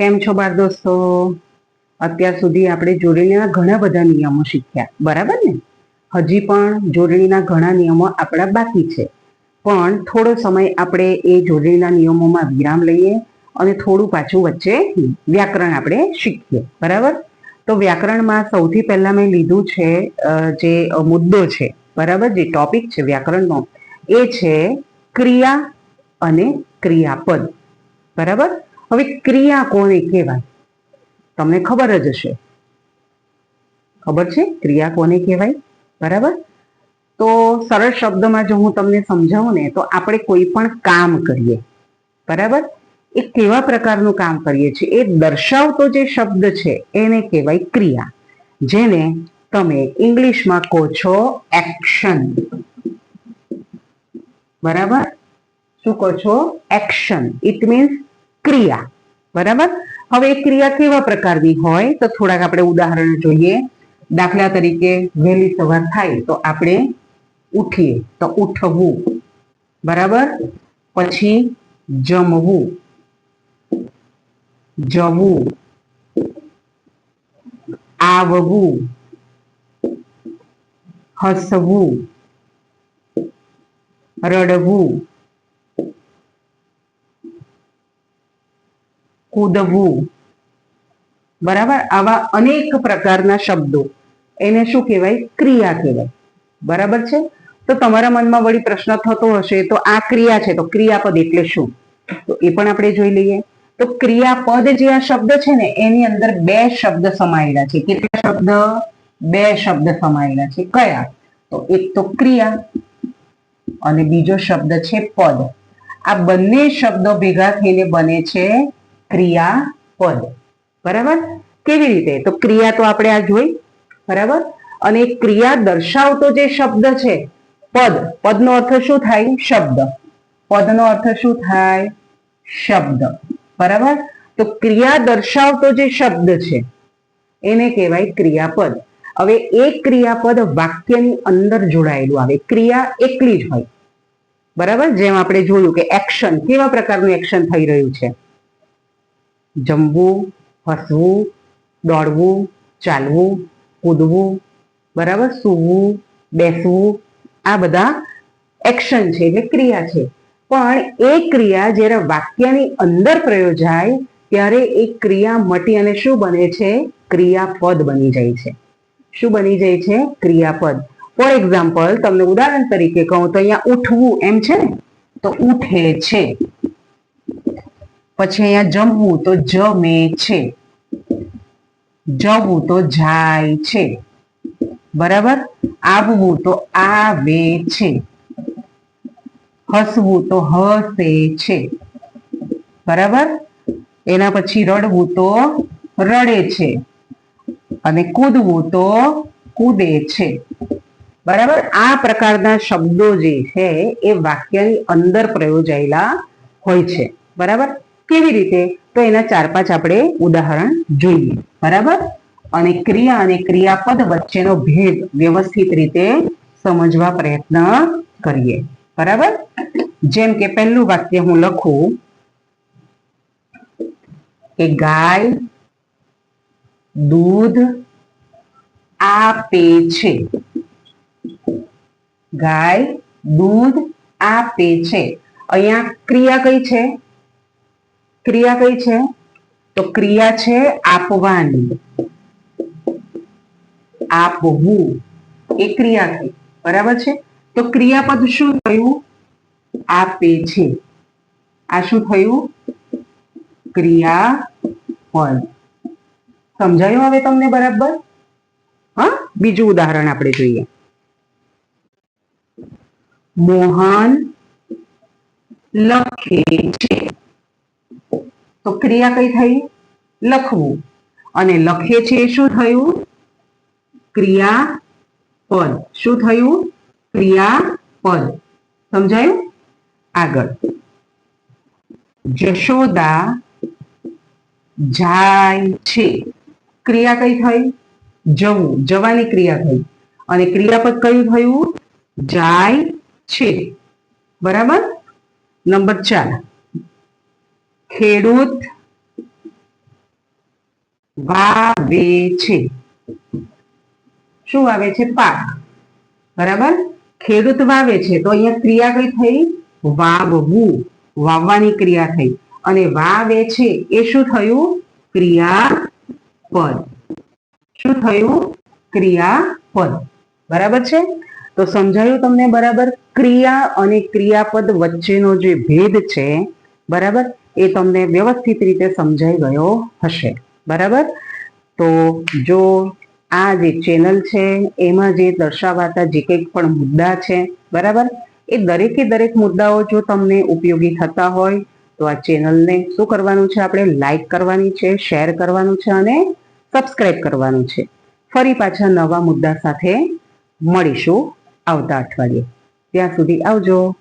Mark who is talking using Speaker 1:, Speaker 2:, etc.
Speaker 1: કેમ છો બાળ દોસ્તો? અત્યાર સુધી આપણે જોડણીના ઘણા બધા નિયમો શીખ્યા, બરાબર ને? હજી પણ જોડણીના ઘણા નિયમો આપણા બાકી છે. પણ થોડો સમય આપણે એ જોડણીના નિયમોમાં વિરામ લઈએ અને થોડું પાછું વચ્ચે વ્યાકરણ આપણે શીખીએ, બરાબર? તો વ્યાકરણમાં સૌથી પહેલા મેં લીધું છે જે મુદ્દો છે, બરાબર? જે ટોપિક છે વ્યાકરણનો, એ છે ક્રિયા અને ક્રિયાપદ, બરાબર? હવે ક્રિયા કોને કહેવાય? તમને ખબર જ હશે. ખબર છે? ક્રિયા કોને કહેવાય? બરાબર? તો સરળ શબ્દમાં જો હું તમને સમજાવું ને, તો આપણે કોઈ પણ કામ કરીએ. બરાબર? એ કેવા પ્રકારનું કામ કરીએ છીએ? એ દર્શાવતો જે શબ્દ છે, એને કહેવાય ક્રિયા. જેને તમે ઇંગ્લિશમાં કહો છો એક્શન. બરાબર? શું કહો છો? એક્શન. ઇટ મીન્સ ક્રિયા. બરાબર? હવે એ ક્રિયા કેવા પ્રકારની હોય? તો થોડાક આપણે ઉદાહરણ જોઈએ. દાખલા તરીકે વહેલી સવાર થાય તો આપણે ઉઠીએ તો ઉઠવું. બરાબર? પછી જમવું. જવું. આવવું. હસવું. રડવું. કૂદવું. બરાબર? આવા અનેક પ્રકારના શબ્દો. એને શું કહેવાય? ક્રિયા કહેવાય. બરાબર છે? તો તમારા મનમાં વળી પ્રશ્ન થતો હશે, તો આ ક્રિયા છે. તો ક્રિયાપદ એટલે શું? તો એ પણ આપણે જોઈ લઈએ. તો ક્રિયાપદ જે આ શબ્દ છે ને, એની અંદર બે શબ્દ સમાયેલા છે. કેટલા શબ્દ? બે શબ્દ સમાયેલા છે. કયા? તો એક તો ક્રિયા અને બીજો શબ્દ છે પદ. આ બંને શબ્દો ભેગા થઈને બને છે ક્રિયાપદ બરાબર? કેવી રીતે? તો ક્રિયા તો આપણે આ જોઈ. બરાબર? અને ક્રિયા દર્શાવતો જે શબ્દ છે, પદ. પદનો અર્થ શું થાય? શબ્દ. પદનો અર્થ શું થાય? શબ્દ. બરાબર? તો ક્રિયા દર્શાવતો જે શબ્દ છે, એને કહેવાય ક્રિયાપદ. હવે એ ક્રિયાપદ વાક્યની અંદર જોડાયેલું આવે. ક્રિયા એકલી જ હોય. બરાબર? જેમ આપણે જોયું કે એક્શન કેવા પ્રકારનું એક્શન થઈ રહ્યું છે? જમવું, હસવું, દોડવું, ચાલવું, કૂદવું, બરાબર? સૂવું, બેસવું, આ બધા એક્શન છે, એટલે ક્રિયા છે. પણ એ ક્રિયા જ્યારે વાક્યની અંદર પ્રયોજાય ત્યારે એ ક્રિયા મટી અને શું બને છે? ક્રિયાપદ બની જાય છે. શું બની જાય છે? ક્રિયાપદ. ફોર એક્ઝામ્પલ તમને ઉદાહરણ તરીકે કહું તો અહીંયા ઉઠવું એમ છે ને? તો ઉઠે છે. પછી અહીંયા જમવું તો જમે છે. જવું તો જાય છે. બરાબર? આવવું તો આવે છે. હસવું તો હસે છે. બરાબર? એના પછી રડવું તો રડે છે. અને કૂદવું તો કૂદે છે. બરાબર? આ પ્રકારના શબ્દો જે છે એ વાક્યની અંદર પ્રયોજાયેલા હોય છે. બરાબર? કેવી રીતે? તો એના ચાર પાંચ આપણે ઉદાહરણ જોઈએ. બરાબર? અને ક્રિયા અને ક્રિયાપદ વચ્ચેનો ભેદ વ્યવસ્થિત રીતે સમજવા પ્રયત્ન કરીએ. બરાબર? જેમ કે પહેલું વાક્ય હું લખું, કે ગાય દૂધ આપે છે. ગાય દૂધ આપે છે. અહીંયા ક્રિયા કઈ છે? ક્રિયા કઈ છે? તો ક્રિયા છે આપવાની. આપવું. એ ક્રિયા થઈ બરાબર છે? તો ક્રિયાપદ શું થયું? આપે છે. આ શું થયું? ક્રિયાપદ. સમજાયું હવે તમને બરાબર? હા? બીજું ઉદાહરણ આપણે જોઈએ. મોહન લખે છે. તો ક્રિયા કઈ થઈ? લખવું. અને લખે છે શું થયું? ક્રિયા પદ શું થયું? ક્રિયા પદ સમજાયું? આગળ. જશોદા જાય છે. ક્રિયા કઈ થઈ? જવું. જવાની ક્રિયા થઈ. અને ક્રિયાપદ કયું થયું? જાય છે. બરાબર? નંબર ચાર. ખેડૂત વાવે છે. શું વાવે છે? પાક. બરાબર? ખેડૂત વાવે છે. તો અહીંયા ક્રિયા કઈ થઈ? વાવવું. વાવવાની ક્રિયા થઈ. અને વાવે છે એ શું થયું? ક્રિયાપદ. શું થયું? ક્રિયાપદ. બરાબર છે? તો સમજાયું તમને બરાબર? ક્રિયા અને ક્રિયાપદ વચ્ચેનો જે ભેદ છે, બરાબર? એ તમને વ્યવસ્થિત રીતે સમજાઈ ગયો હશે. બરાબર? તો જો આ જે ચેનલ છે, એમાં જે દર્શાવાતા જે કંઈક પણ મુદ્દા છે, બરાબર? એ દરેકે દરેક મુદ્દાઓ જો તમને ઉપયોગી થતા હોય, તો આ ચેનલને શું કરવાનું છે આપણે? લાઈક કરવાની છે, શેર કરવાનું છે અને સબસ્ક્રાઈબ કરવાનું છે. ફરી પાછા નવા મુદ્દા સાથે મળીશું આવતા અઠવાડિયે. ત્યાં સુધી આવજો.